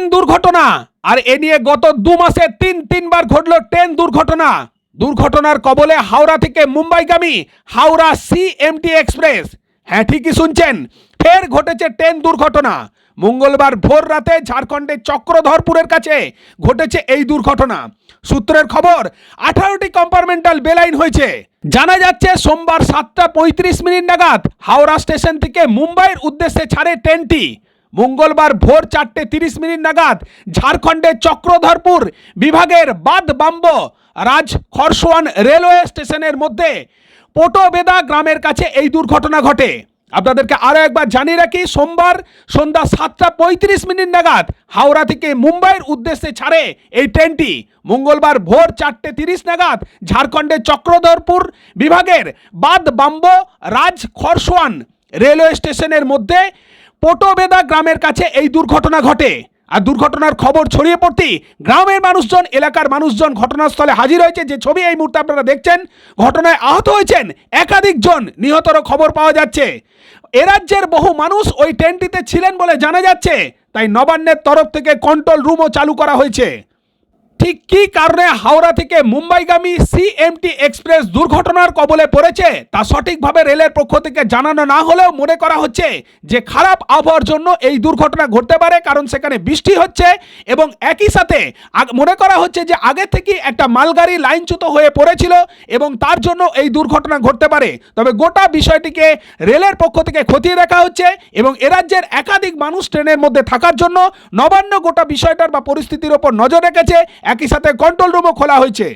Train দুর্ঘটনা। আর এ নিয়ে গত দু মাসে তিন, তিনবার ঘটল ট্রেন দুর্ঘটনা। দুর্ঘটনার কবলে হাওড়া থেকে মুম্বাইগামী হাওড়া সিএমটি এক্সপ্রেস। হ্যাঁ ঠিকই শুনছেন, ফের ঘটেছে ট্রেন দুর্ঘটনা। মঙ্গলবার ভোর রাতে ঝাড়খণ্ডের চক্রধরপুরের কাছে ঘটেছে এই দুর্ঘটনা। সূত্রের খবর, আঠারোটি কম্পার্টমেন্টাল বেলাইন হয়েছে। জানা যাচ্ছে, সোমবার সাতটা পঁয়ত্রিশ মিনিট নাগাদ হাওড়া স্টেশন থেকে মুম্বাইয়ের উদ্দেশ্যে ছাড়ে ট্রেনটি। মঙ্গলবার ভোর চারটে তিরিশ মিনিট নাগাদ ঝাড়খণ্ডের চক্রধরপুর বিভাগের বাদ বাম্ব রাজ খরসোয়ান রেলওয়ে স্টেশনের মধ্যে পোটোবেদা গ্রামের কাছে এই দুর্ঘটনা ঘটে। আপনাদেরকে আরও একবার জানিয়ে রাখি, সোমবার সন্ধ্যা সাতটা পঁয়ত্রিশ মিনিট নাগাদ হাওড়া থেকে মুম্বাইয়ের উদ্দেশ্যে ছাড়ে এই ট্রেনটি। মঙ্গলবার ভোর চারটে তিরিশ নাগাদ ঝাড়খণ্ডের চক্রধরপুর বিভাগের বাদ বাম্ব রাজ খরসোয়ান রেলওয়ে স্টেশনের মধ্যে পোটোবেদা গ্রামের কাছে এই দুর্ঘটনা ঘটে। আর দুর্ঘটনার খবর ছড়িয়ে পড়তেই গ্রামের মানুষজন, এলাকার মানুষজন ঘটনাস্থলে হাজির হয়েছে। যে ছবি এই মুহূর্তে আপনারা দেখছেন, ঘটনায় আহত হয়েছেন একাধিক জন, নিহতর খবর পাওয়া যাচ্ছে। এ রাজ্যের বহু মানুষ ওই ট্রেনটিতে ছিলেন বলে জানা যাচ্ছে। তাই নবান্নের তরফ থেকে কন্ট্রোল রুমও চালু করা হয়েছে। ঠিক কী কারণে হাওড়া থেকে মুম্বাইগামী সিএমটি এক্সপ্রেস দুর্ঘটনার কবলে পড়েছে? তা সঠিকভাবে রেলের পক্ষ থেকে জানানো না হলেও মনে করা হচ্ছে যে খারাপ আবহাওয়ার জন্য এই দুর্ঘটনা ঘটতে পারে, কারণ সেখানে বৃষ্টি হচ্ছে এবং একই সাথে মনে করা হচ্ছে যে আগে থেকেই একটা মালগাড়ি লাইনচ্যুত হয়ে পড়েছিল এবং তার জন্য এই দুর্ঘটনা ঘটতে পারে। তবে গোটা বিষয়টিকে রেলের পক্ষ থেকে খতিয়ে দেখা হচ্ছে এবং এ রাজ্যের একাধিক মানুষ ট্রেনের মধ্যে থাকার জন্য নবান্ন গোটা বিষয়টার বা পরিস্থিতির ওপর নজর রেখেছে। একই সাথে কন্ট্রোল রুমও খোলা হয়েছে।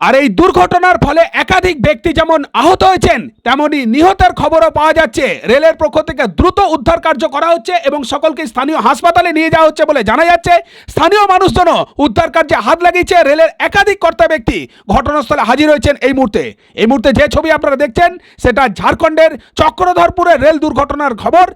আর এই দুর্ঘটনার ফলে একাধিক ব্যক্তি যেমন আহত হয়েছেন, তেমনি নিহতের খবরও পাওয়া যাচ্ছে। রেলের পক্ষ থেকে দ্রুত উদ্ধার কার্য করা হচ্ছে এবং সকলকে স্থানীয় হাসপাতালে নিয়ে যাওয়া হচ্ছে বলে জানা যাচ্ছে। স্থানীয় মানুষজনও উদ্ধার কার্যে হাত লাগিয়েছে। রেলের একাধিক কর্তা ব্যক্তি ঘটনাস্থলে হাজির হয়েছেন এই মুহূর্তে। এই মুহূর্তে যে ছবি আপনারা দেখছেন, সেটা ঝাড়খণ্ডের চক্রধরপুরের রেল দুর্ঘটনার খবর।